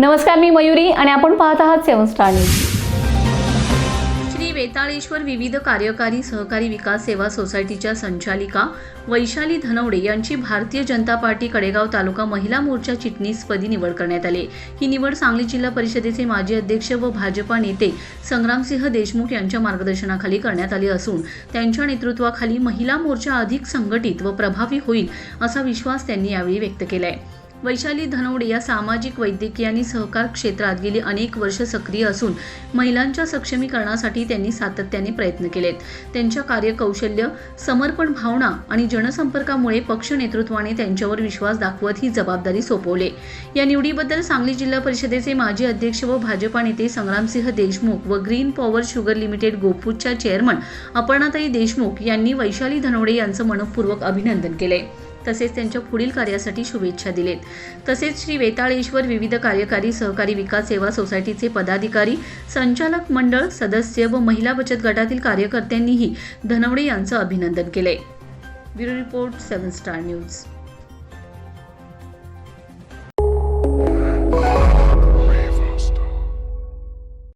नमस्कार मी मयुरी आणि आपण पाहत आहात seven star news. Shri Vetaleshwar विविध कार्यकारी सहकारी विकास सेवा सोसायटीच्या संचालिका वैशाली धनवडे यांची भारतीय जनता पार्टी कडेगाव तालुका महिला मोर्चा चिटणीसपदी निवड करण्यात आली. ही निवड सांगली जिल्हा परिषदेचे माजी अध्यक्ष व भाजपा नेते संग्रामसिंह देशमुख यांच्या मार्गदर्शनाखाली करण्यात आली असून त्यांच्या नेतृत्वाखाली महिला मोर्चा अधिक संघटित व प्रभावी होईल असा विश्वास त्यांनी यावेळी व्यक्त केला आहे वैशाली धनवडे या सामाजिक वैद्यकीय आणि सहकार क्षेत्रात गेली अनेक वर्ष सक्रिय असून महिलांच्या सक्षमीकरणासाठी त्यांनी सातत्याने प्रयत्न केलेत. त्यांच्या कार्यकौशल्य समर्पण भावना आणि जनसंपर्कामुळे पक्ष नेतृत्वाने त्यांच्यावर विश्वास दाखवत ही जबाबदारी सोपवले. या निवडीबद्दल सांगली जिल्हा परिषदेचे माजी अध्यक्ष व भाजपा नेते संग्रामसिंह देशमुख व ग्रीन पॉवर शुगर लिमिटेड गोपूरच्या चेअरमन अपर्णाताई देशमुख यांनी वैशाली धनवडे यांचं मनपूर्वक अभिनंदन केले. तसेच त्यांच्या पुढील कार्यासाठी शुभेच्छा दिलेत. तसेच श्री वेताळेश्वर विविध कार्यकारी सहकारी विकास सेवा सोसायटीचे पदाधिकारी संचालक मंडळ सदस्य व महिला बचत गटातील कार्यकर्त्यांनीही धनवडे यांचं अभिनंदन केले. Bureau report seven star news.